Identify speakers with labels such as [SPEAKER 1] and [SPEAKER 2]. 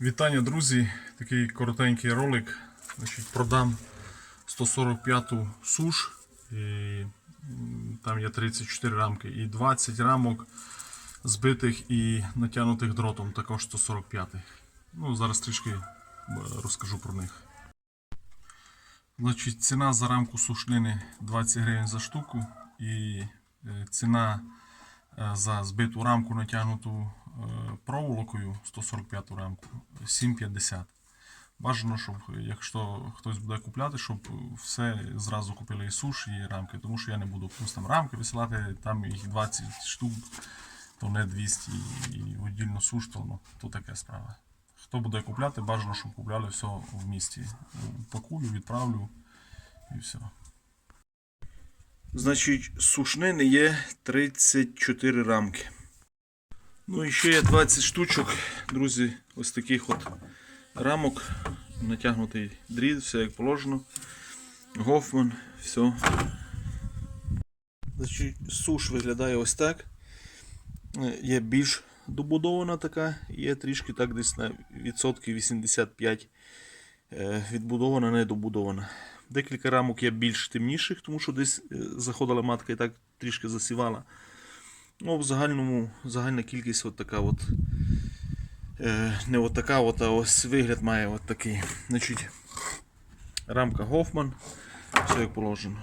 [SPEAKER 1] Вітання, друзі! Такий коротенький ролик. Значить, продам 145-ту суш. І там є 34 рамки і 20 рамок збитих і натягнутих дротом, також 145. Ну, зараз трішки е, розкажу про них. Значить, ціна за рамку сушнини 20 гривень за штуку. І е, ціна е, за збиту рамку натягнуту проволокою 145 рамку 7,50. Бажано, щоб якщо хтось буде купляти, щоб все зразу купили і суш, і рамки, тому що я не буду плюс там рамки висилати, там їх 20 штук, то не 200 і віддільно суш, то, ну, то таке справа. Хто буде купляти, бажано, щоб купляли все в місті. Пакую, відправлю і все. Значить, сушнини є 34 рамки. Ну і ще є 20 штучок, друзі, ось таких от рамок. Натягнутий дріт, все як положено. Гофман, все. Суш виглядає ось так. Е, Є більш добудована така, є трішки так десь на відсотків 85 е, відбудована, недобудована. Декілька рамок є більш темніших, тому що десь е, заходила матка і так трішки засівала. Ну, в загальному загальна кількість от така от. Е, не от така, от, а ось вигляд має от такий. Значить, рамка Гофман. Все як положено.